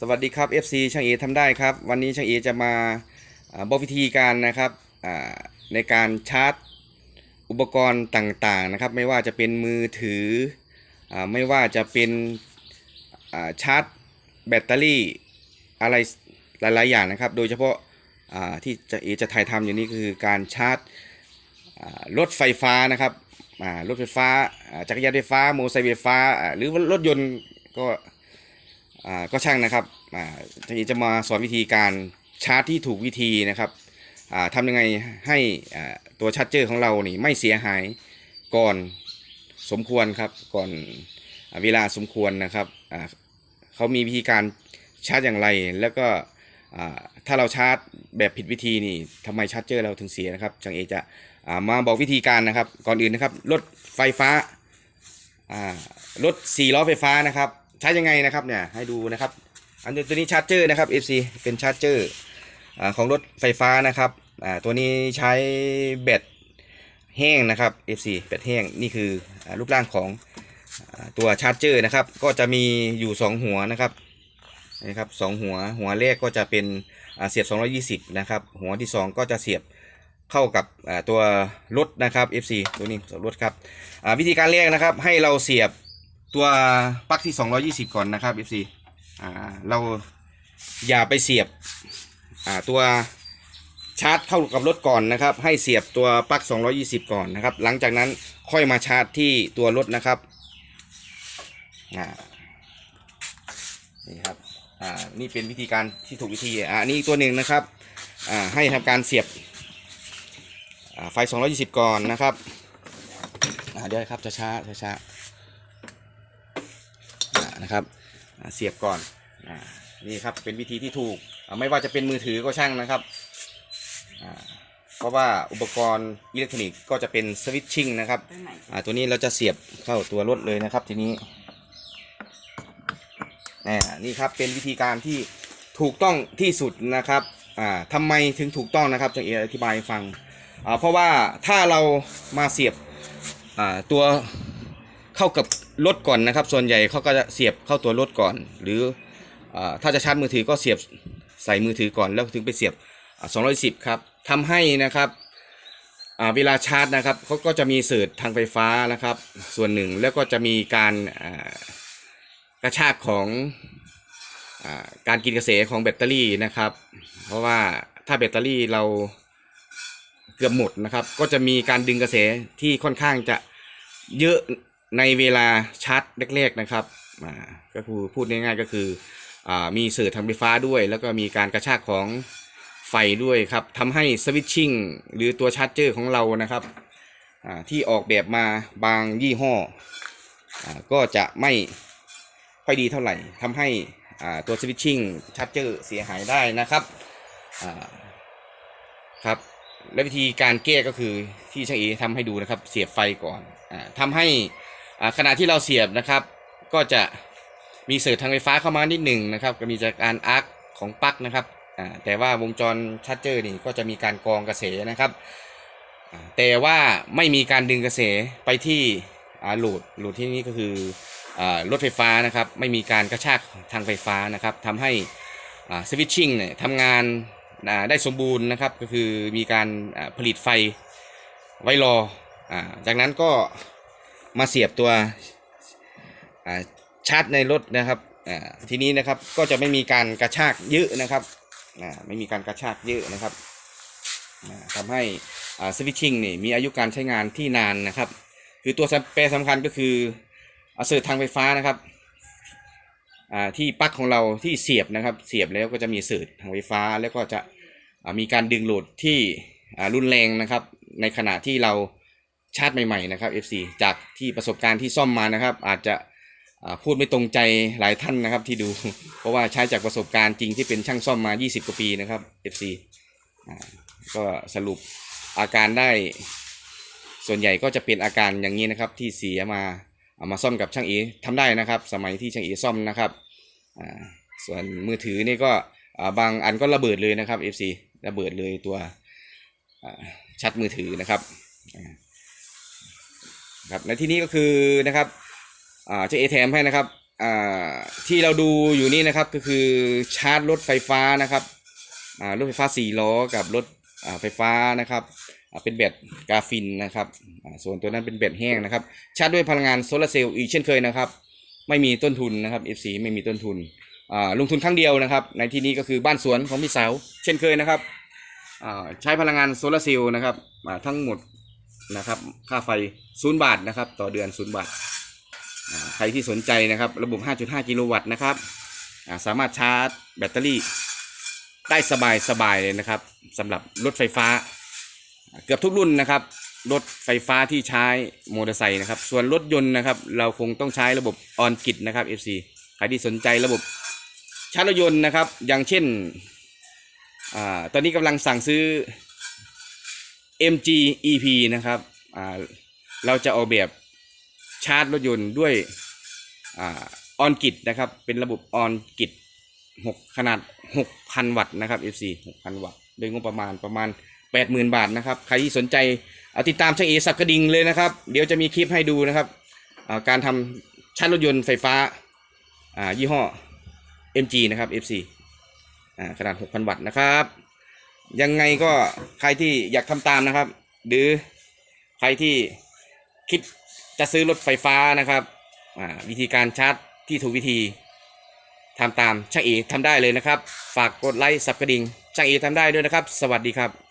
สวัสดีครับ FC ช่างเอทำได้ครับ วันนี้ช่างเอจะมาบอกวิธีการนะครับในการชาร์จอุปกรณ์ต่างๆนะครับ ไม่ว่าจะเป็นมือถืออไม่ว่าจะเป็นชาร์จแบตเตอรี่อะไรหลายๆอย่างนะครับ โดยเฉพาะที่จะเอจะถ่ายทำอยู่นี้คือการชาร์จรถไฟฟ้านะครับรถไฟฟ้าจักรยานไฟฟ้าโมไซค์ไฟฟ้าหรือรถยนต์ก็ อ่าก็ช่างนะครับอ่าทีนี้จะมาสอนวิธีการชาร์จที่ถูกวิธีนะครับอ่าทำยังไงให้อ่าตัวชาร์จเจอร์ของเรานี่ไม่เสียหายก่อนสมควรครับก่อนอเวลาสมควรนะครับอ่าเขามีวิธีการชาร์จอย่างไรแล้วก็ถ้าเราชาร์จแบบผิดวิธีนี่ทำไมชาร์จเจอร์เราถึงเสียนะครับจังเอจะมาบอกวิธีการนะครับ ก่อนอื่นนะครับรถไฟฟ้าอ่ารถสี่ล้อไฟฟ้านะครับ ใช้ยังไงนะครับเนี่ยให้ดูนะครับ อันตัวนี้ชาร์จเจอร์นะครับ FC เป็นชาร์จเจอร์ของรถไฟฟ้านะครับตัวนี้ใช้แบตแห้งนะครับ FC แบตแห้งนี่คือรูปร่างของอตัวชาร์จเจอร์นะครับ ก็จะมีอยู่ 2 หัวนะครับนะครับสองหัวหัวแรกก็จะเป็นเสียบ 220 นะครับ หัวที่ 2 ก็จะเสียบเข้ากับตัวรถนะครับ FC ตัวนี้รถครับวิธีการแรกนะครับให้เราเสียบ ตัวปลั๊กที่ 220 ก่อนนะครับ FC อ่าเราอย่าไปเสียบอ่าตัวชาร์จเข้ากับรถก่อนนะครับ ให้เสียบตัวปลั๊ก 220 ก่อนนะครับ หลังจากนั้นค่อยมาชาร์จที่ตัวรถนะครับอ่านี่ครับอ่านี่เป็นวิธีการที่ถูกวิธีอ่านี่อีกตัวหนึ่งนะครับอ่าให้ทำการเสียบอ่าไฟ 220 ก่อนนะครับอ่าเดี๋ยวครับช้าๆช้าๆอ่านะครับอ่า เสียบก่อนอนี่ครับเป็นวิธีที่ถูกไม่ว่าจะเป็นมือถือก็ช่างนะครับเพราะว่าอุปกรณ์อิเล็กทรอนิกส์ก็จะเป็นสวิตชิ่งนะครับตัวนี้เราจะเสียบเข้าตัวรถเลยนะครับ ทีนี้นี่ครับเป็นวิธีการที่ถูกต้องที่สุดนะครับอ่าทำไมถึงถูกต้องนะครับจังเอธิบายฟัง เพราะว่าถ้าเรามาเสียบตัวเข้ากับ รถก่อนนะครับ ส่วนใหญ่เขาก็จะเสียบเข้าตัวรถก่อน หรืออถ้าจะชาร์จมือถือก็เสียบใส่มือถือก่อนแล้วถึงไปเสียบ 210 ครับทำให้นะครับเวลาชาร์จนะครับเขาก็จะมีสิร์ชทางไฟฟ้านะครับ ส่วนหนึ่งแล้วก็จะมีการกระชากของอการกินกระแสของแบตเตอรี่นะครับ เพราะว่าถ้าแบตเตอรี่เราเกือบหมดนะครับ ก็จะมีการดึงกระแสที่ค่อนข้างจะเยอะ ในเวลาชาร์จแรกๆนะครับอ่าก็คือพูดง่ายๆก็คืออามีสื่อทางไฟฟ้าด้วย แล้วก็มีการกระชากของไฟด้วยครับทำให้สวิตชิ่งหรือตัวชาร์จเจอร์ของเรานะครับอ่าที่ออกแบบมาบางยี่ห้ออาก็จะไม่ค่อยดีเท่าไหร่ทำให้อ่าตัวสวิตชิ่งชาร์จเจอร์เสียหายได้นะครับอ่าครับและวิธีการแก้ก็คือที่ช่างเอทำให้ดูนะครับ เสียบไฟก่อนอาทำให้ ขณะที่เราเสียบนะครับ ก็จะมีเสื่อทางไฟฟ้าเข้ามานิดหนึ่งนะครับ ก็มีจากการอาร์คของปลั๊กนะครับแต่ว่าวงจรชาร์จเจอร์นี่ก็จะมีการกรองกระแสนะครับ แต่ว่าไม่มีการดึงกระแสไปที่โหลดโหลดที่นี้ก็คือรถไฟฟ้านะครับ ไม่มีการกระชากทางไฟฟ้านะครับทำให้สวิตชิ่งเนี่ยทำงานได้สมบูรณ์นะครับ ก็คือมีการผลิตไฟไว้รออจากนั้นก็ มาเสียบตัวชาร์จในรถนะครับทีนี้นะครับก็จะไม่มีการกระชากเยอะนะครับไม่มีการกระชากเยอะนะครับอ่าทำให้สวิตชิ่งนี่มีอายุการใช้งานที่นานนะครับ คือตัวแปรสำคัญก็คือเอาสิร์ทางไฟฟ้านะครับที่ปลั๊กของเราที่เสียบนะครับ เสียบแล้วก็จะมีสิร์ชทางไฟฟ้า แล้วก็จะมีการดึงโหลดที่รุนแรงนะครับ ในขณะที่เรา ชาร์จใหม่ๆนะครับ FC จากที่ประสบการณ์ที่ซ่อมมานะครับ อาจจะพูดไม่ตรงใจหลายท่านนะครับที่ดู เพราะว่าใช้จากประสบการณ์จริงที่เป็นช่างซ่อมมา 20 กว่าปีนะครับ FC ก็สรุปอาการได้ ส่วนใหญ่ก็จะเป็นอาการอย่างนี้นะครับ ที่เสียมาเอามาซ่อมกับช่างเอทำได้นะครับ สมัยที่ช่างเอซ่อมนะครับส่วนมือถือนี่ก็บางอันก็ระเบิดเลยนะครับ FC ระเบิดเลยตัวชัดมือถือนะครับ ครับในที่นี้ก็คือนะครับเจะเอแถมให้นะครับที่เราดูอยู่นี่นะครับก็คือชาร์จรถไฟฟ้านะครับรถไฟฟ้าสี่ล้อกับรถไฟฟ้านะครับเป็นแบตกาฟินนะครับส่วนตัวนั้นเป็นแบตแห้งนะครับ ชาร์จด้วยพลังงานโซลาร์เซลล์อีกเช่นเคยนะครับ ไม่มีต้นทุนนะครับ FC ไม่มีต้นทุนลงทุนครั้งเดียวนะครับ ในที่นี้ก็คือบ้านสวนของพี่สาวเช่นเคยนะครับใช้พลังงานโซลาร์เซลล์นะครับทั้งหมด นะครับค่าไฟศูนย์บาทนะครับต่อเดือนศูนย์บาทใครที่สนใจนะครับระบบ 5.5 กิโลวัตต์นะครับสามารถชาร์จแบตเตอรี่ได้สบายสบายเลยนะครับสำหรับรถไฟฟ้า เกือบทุกรุ่นนะครับรถไฟฟ้าที่ใช้มอเตอร์ไซค์นะครับ ส่วนรถยนต์นะครับ เราคงต้องใช้ระบบออนกิดนะครับ FC ใครที่สนใจระบบชาร์จรถยนต์นะครับ อย่างเช่นอตอนนี้กำลังสั่งซื้อ MG EP นะครับอ่าเราจะออกแบบชาร์จรถยนต์ด้วยออนกิดนะครับ เป็นระบบออนกิด6ขนาด 6,000 วัตต์นะครับ FC 6,000 วัตต์โดยงบประมาณประมาณ 80,000 บาทนะครับ ใครที่สนใจเอาติดตามช่างเอสับกระดิ่งเลยนะครับ เดี๋ยวจะมีคลิปให้ดูนะครับอ่าการทำชาร์จรถยนต์ไฟฟ้าอ่ายี่ห้อ MG นะครับ FC อ่าขนาด 6,000 วัตต์นะครับ ยังไงก็ใครที่อยากทำตามนะครับ หรือใครที่คิดจะซื้อรถไฟฟ้านะครับอ่าวิธีการชาร์จที่ถูกวิธีทำตามช่างเอทำได้เลยนะครับ ฝากกดไลค์สับกระดิ่งช่างเอทำได้ด้วยนะครับ สวัสดีครับ